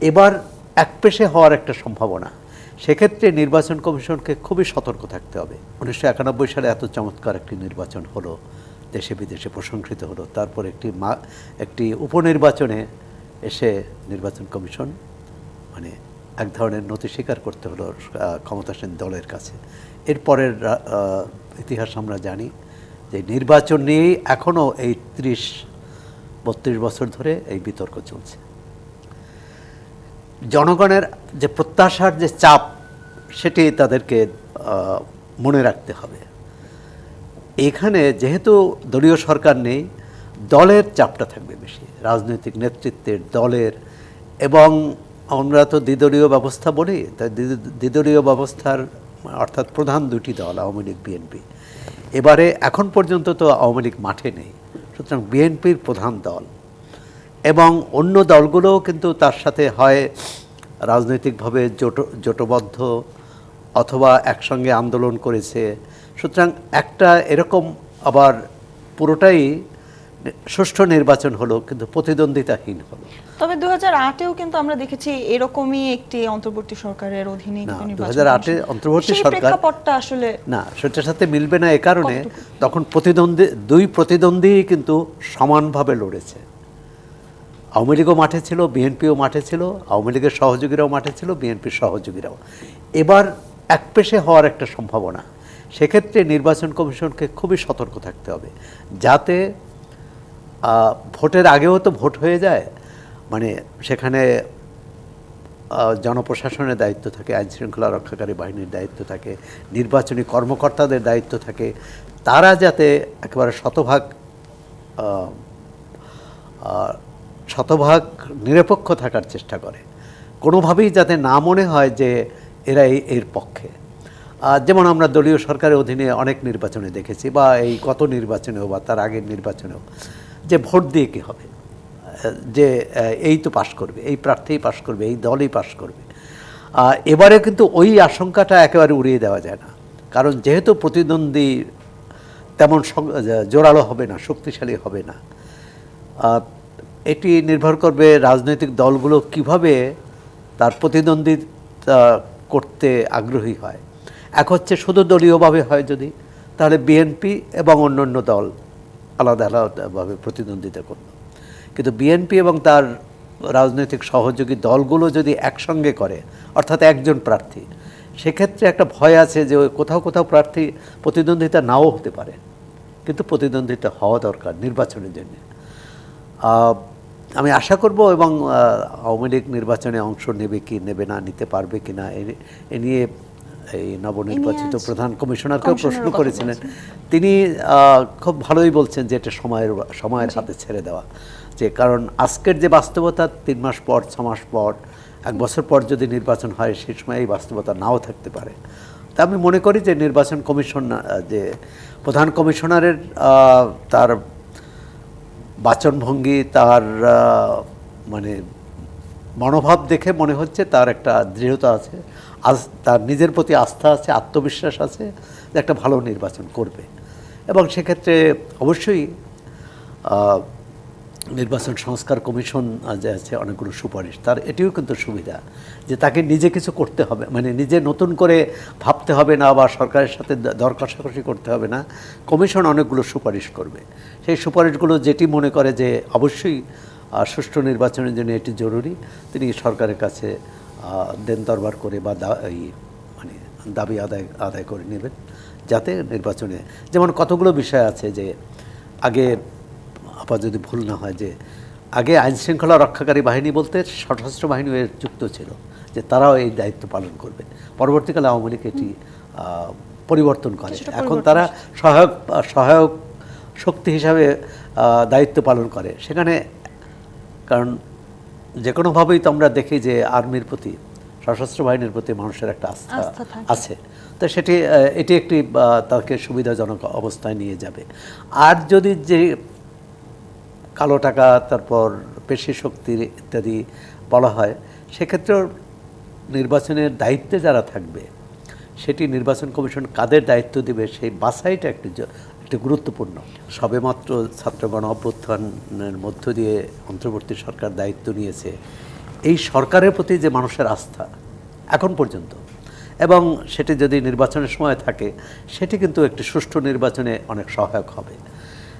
এবার একপেশে হওয়ার একটা সম্ভাবনা। সেক্ষেত্রে নির্বাচন কমিশনকে খুবই সতর্ক থাকতে হবে। উনিশশো একানব্বই সালে এত চমৎকার একটি নির্বাচন হলো, দেশে বিদেশে প্রশংসিত হলো। তারপর একটি মা, একটি উপনির্বাচনে এসে নির্বাচন কমিশন মানে এক ধরনের নথি স্বীকার করতে হলো ক্ষমতাসীন দলের কাছে। এরপরের ইতিহাস আমরা জানি যে নির্বাচন নিয়েই এখনও এই ত্রিশ, বত্রিশ বছর ধরে এই বিতর্ক চলছে। জনগণের যে প্রত্যাশার যে চাপ, সেটি তাদেরকে মনে রাখতে হবে। এখানে যেহেতু দলীয় সরকার নেই, দলের চাপটা থাকবে বেশি। রাজনৈতিক নেতৃত্বের দলের, এবং আমরা তো দ্বিদলীয় ব্যবস্থা বলি, তাই দ্বি- দ্বিদলীয় ব্যবস্থার, অর্থাৎ প্রধান দুটি দল, আওয়ামী লীগ, বিএনপি। এবারে এখন পর্যন্ত তো আওয়ামী লীগ মাঠে নেই। সুতরাং বিএনপির প্রধান দল এবং অন্য দলগুলোও কিন্তু তার সাথে হয় রাজনৈতিকভাবে জোট জোটবদ্ধ অথবা একসঙ্গে আন্দোলন করেছে। সুতরাং একটা এরকম আবার পুরোটাই সুষ্ঠু নির্বাচন হলো কিন্তু প্রতিদ্বন্দ্বিতাহীন হলো। তবে দু হাজার আটেও কিন্তু আমরা দেখেছি এরকমই একটি অন্তর্বর্তী সরকারের অধীনে 2008 নির্বাচন এ অন্তর্বর্তী সরকার- আসলে না সেটার সাথে মিলবে না এ কারণে তখন প্রতিদ্বন্দ্বী দুই প্রতিদ্বন্দ্বী কিন্তু সমানভাবে লড়েছে। আওয়ামী লীগও মাঠে ছিল, বিএনপিও মাঠে ছিল, আওয়ামী লীগের সহযোগীরাও মাঠে ছিল, বিএনপির সহযোগীরাও। এবার এক পেশে হওয়ার একটা সম্ভাবনা। সেক্ষেত্রে নির্বাচন কমিশনকে খুবই সতর্ক থাকতে হবে। যাতে ভোটের আগেও তো ভোট হয়ে যায়। মানে সেখানে জনপ্রশাসনের দায়িত্ব থাকে আইন শৃঙ্খলা রক্ষাকারী বাহিনীর দায়িত্ব থাকে, নির্বাচনী কর্মকর্তাদের দায়িত্ব থাকে। তারা যাতে একেবারে শতভাগ শতভাগ নিরপেক্ষ থাকার চেষ্টা করে। কোনোভাবেই যাতে না মনে হয় যে এরা এর পক্ষে। যেমন আমরা দলীয় সরকারের অধীনে অনেক নির্বাচনে দেখেছি, বা এই গত নির্বাচনেও বা তার আগের নির্বাচনেও যে ভোট দিয়ে কী হবে। যে এই তো পাশ করবে, এই প্রার্থীই পাশ করবে, এই দলই পাশ করবে। এবারে কিন্তু ওই আশঙ্কাটা একেবারে উড়িয়ে দেওয়া যায় না। কারণ যেহেতু প্রতিদ্বন্দ্বী তেমন জোরালো হবে না, শক্তিশালী হবে না। এটি নির্ভর করবে রাজনৈতিক দলগুলো কীভাবে তার প্রতিদ্বন্দ্বিতা করতে আগ্রহী হয়। এক হচ্ছে শুধু দলীয়ভাবে হয় যদি, তাহলে বিএনপি এবং অন্যান্য দল আলাদা আলাদাভাবে প্রতিদ্বন্দ্বিতা করল কিন্তু বিএনপি এবং তার রাজনৈতিক সহযোগী দলগুলো যদি একসঙ্গে করে, অর্থাৎ একজন প্রার্থী, সেক্ষেত্রে একটা ভয় আছে যে কোথাও কোথাও প্রার্থী প্রতিদ্বন্দ্বিতা নাও হতে পারে। কিন্তু প্রতিদ্বন্দ্বিতা হওয়া দরকার নির্বাচনের জন্য। আমি আশা করব এবং আওয়ামী লীগ নির্বাচনে অংশ নেবে কি নেবে না নিতে পারবে কি না এ- নিয়ে এই নবনির্বাচিত প্রধান কমিশনারকেও প্রশ্ন করেছিলেন। তিনি খুব ভালোই বলছেন যে এটা সময়ের সময়ের হাতে ছেড়ে দেওয়া। যে কারণ আজকের যে বাস্তবতা তিন মাস পর ছ মাস পর এক বছর পর যদি নির্বাচন হয় সেই সময় এই বাস্তবতা নাও থাকতে পারে। তা আমি মনে করি যে নির্বাচন কমিশন যে প্রধান কমিশনারের তার বাচনভঙ্গি তার মানে মনোভাব দেখে মনে হচ্ছে তার একটা দৃঢ়তা আছে আজ তার নিজের প্রতি আস্থা আছে, আত্মবিশ্বাস আছে যে একটা ভালো নির্বাচন করবে। এবং সেক্ষেত্রে অবশ্যই নির্বাচন সংস্কার কমিশন যে আছে অনেকগুলো সুপারিশ। তার এটিও কিন্তু সুবিধা যে তাকে নিজে কিছু করতে হবে। মানে নিজে নতুন করে ভাবতে হবে না বা সরকারের সাথে দর কষাকষি করতে হবে না। কমিশন অনেকগুলো সুপারিশ করবে। সেই সুপারিশগুলো যেটি মনে করে যে অবশ্যই সুষ্ঠু নির্বাচনের জন্য এটি জরুরি, তিনি সরকারের কাছে দেন দরবার করে বা এই মানে দাবি আদায় আদায় করে নেবেন। যাতে নির্বাচনে, যেমন কতগুলো বিষয় আছে যে আগে আবার যদি ভুল না হয় যে আগে আইন শৃঙ্খলা রক্ষাকারী বাহিনী বলতে সশস্ত্র বাহিনী এর যুক্ত ছিল যে তারাও এই দায়িত্ব পালন করবে। পরবর্তীকালে আওয়ামী লীগ এটি পরিবর্তন করে। এখন তারা সহায়ক সহায়ক শক্তি হিসাবে দায়িত্ব পালন করে। সেখানে কারণ যে কোনোভাবেই তো আমরা দেখি যে আর্মির প্রতি সশস্ত্র বাহিনীর প্রতি মানুষের একটা আস্থা আছে। তো সেটি এটি একটি তাকে সুবিধাজনক অবস্থায় নিয়ে যাবে। আর যদি যে কালো টাকা, তারপর পেশি শক্তি ইত্যাদি বলা হয়। সেক্ষেত্রেও নির্বাচনের দায়িত্বে যারা থাকবে, সেটি নির্বাচন কমিশন কাদের দায়িত্ব দিবে, সেই বাছাইটা একটি একটি গুরুত্বপূর্ণ। সবেমাত্র ছাত্রগণ অভ্যুত্থানের মধ্য দিয়ে অন্তর্বর্তী সরকার দায়িত্ব নিয়েছে। এই সরকারের প্রতি যে মানুষের আস্থা, এখন পর্যন্ত, এবং সেটি যদি নির্বাচনের সময় থাকে, সেটি কিন্তু একটি সুষ্ঠু নির্বাচনে অনেক সহায়ক হবে।